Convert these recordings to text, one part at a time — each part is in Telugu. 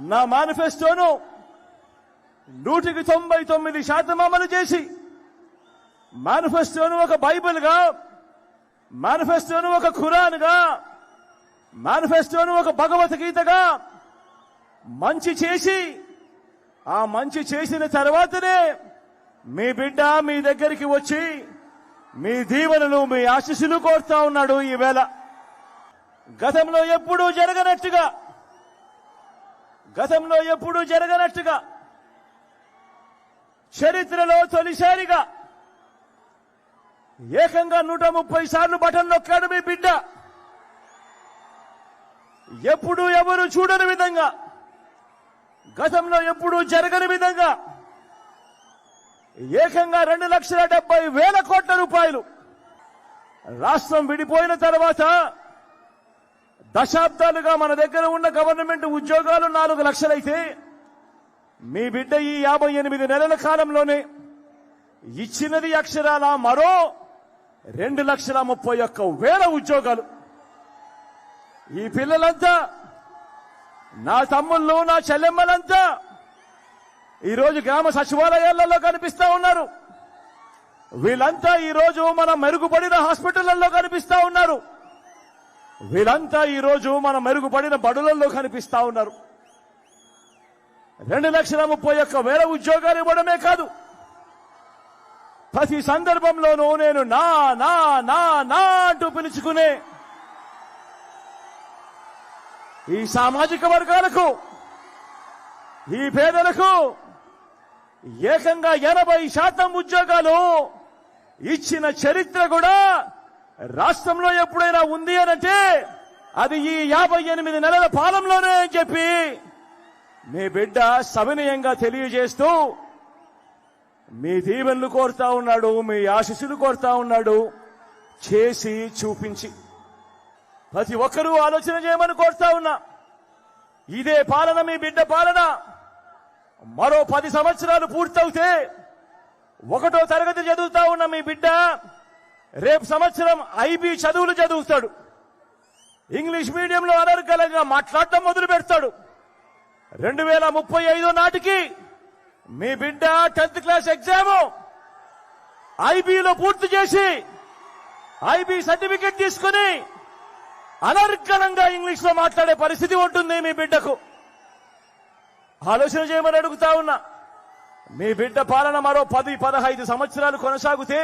నా మేనిఫెస్టోను నూటికి తొంభై తొమ్మిది శాతం అమలు చేసి మేనిఫెస్టోను ఒక బైబిల్గా మేనిఫెస్టోను ఒక ఖురాన్గా మేనిఫెస్టోను ఒక భగవద్గీతగా మంచి చేసి ఆ మంచి చేసిన తర్వాతనే మీ బిడ్డ మీ దగ్గరికి వచ్చి మీ దీవెనలు మీ ఆశీస్సులు కోరుతా ఉన్నాడు ఈవేళ గతంలో ఎప్పుడూ జరగనట్టుగా గతంలో ఎప్పుడూ జరగనట్టుగా చరిత్రలో తొలిసారిగా ఏకంగా నూట ముప్పై సార్లు బటన్ నొక్కాడు మీ బిడ్డ. ఎప్పుడు ఎవరు చూడని విధంగా గతంలో ఎప్పుడూ జరగని విధంగా ఏకంగా రెండు లక్షల డెబ్బై వేల కోట్ల రూపాయలు రాష్ట్రం విడిపోయిన తర్వాత దశాబ్దాలుగా మన దగ్గర ఉన్న గవర్నమెంట్ ఉద్యోగాలు నాలుగు లక్షలైతే మీ బిడ్డ ఈ యాభై ఎనిమిది నెలల కాలంలోనే ఇచ్చినది అక్షరాల మరో రెండు లక్షల ముప్పై ఒక్క వేల ఉద్యోగాలు. ఈ పిల్లలంతా నా తమ్ముళ్ళు నా చెల్లెమ్మలంతా ఈరోజు గ్రామ సచివాలయాలలో కనిపిస్తా ఉన్నారు. వీళ్ళంతా ఈరోజు మన మెరుగుపడిన హాస్పిటళ్ళలో కనిపిస్తా ఉన్నారు. వీళ్ళంతా ఈరోజు మన మెరుగుపడిన బడులలో కనిపిస్తా ఉన్నారు. రెండు లక్షల ముప్పై ఒక్క వేల ఉద్యోగాలు ఇవ్వడమే కాదు. ప్రతి సందర్భంలోనూ నేను నా నా నా నా అంటూ పిలుచుకునే ఈ సామాజిక వర్గాలకు ఈ పేదలకు ఏకంగా ఎనభై శాతం ఉద్యోగాలు ఇచ్చిన చరిత్ర కూడా రాష్ట్రంలో ఎప్పుడైనా ఉంది అనంటే అది ఈ యాభై ఎనిమిది నెలల పాలనలోనే అని చెప్పి మీ బిడ్డ సవినయంగా తెలియజేస్తూ మీ దీవెనలు కోరుతా ఉన్నాడు మీ ఆశీస్సులు కోరుతా ఉన్నాడు చేసి చూపించి. ప్రతి ఒక్కరూ ఆలోచన చేయమని కోరుతా ఉన్నా. ఇదే పాలన మీ బిడ్డ పాలన. మరో పది సంవత్సరాలు పూర్తవుతే ఒకటో తరగతి చదువుతా ఉన్న మీ బిడ్డ రేపు సంవత్సరం ఐబీ చదువులు చదువుతాడు. ఇంగ్లీష్ మీడియంలో అనర్గలంగా మాట్లాడటం మొదలు పెడతాడు. రెండు వేల ముప్పై ఐదో నాటికి మీ బిడ్డ టెన్త్ క్లాస్ ఎగ్జామ్ ఐబీలో పూర్తి చేసి ఐబీ సర్టిఫికెట్ తీసుకుని అనర్గళంగా ఇంగ్లీష్లో మాట్లాడే పరిస్థితి ఉంటుంది మీ బిడ్డకు. ఆలోచన చేయమని అడుగుతా ఉన్నా. మీ బిడ్డ పాలన మరో పది పదహైదు సంవత్సరాలు కొనసాగితే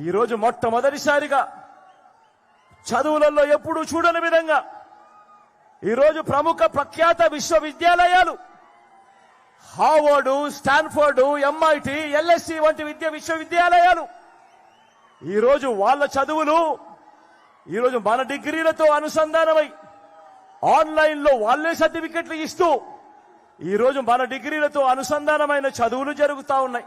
ఈరోజు మొట్టమొదటిసారిగా చదువులలో ఎప్పుడూ చూడని విధంగా ఈరోజు ప్రముఖ ప్రఖ్యాత విశ్వవిద్యాలయాలు హార్వర్డు స్టాన్ఫోర్డు ఎంఐటి ఎల్ఎస్సి వంటి విద్య విశ్వవిద్యాలయాలు. ఈరోజు వాళ్ళ చదువులు ఈరోజు మన డిగ్రీలతో అనుసంధానమై ఆన్లైన్లో వాళ్ళే సర్టిఫికెట్లు ఇస్తూ ఈరోజు మన డిగ్రీలతో అనుసంధానమైన చదువులు జరుగుతూ ఉన్నాయి.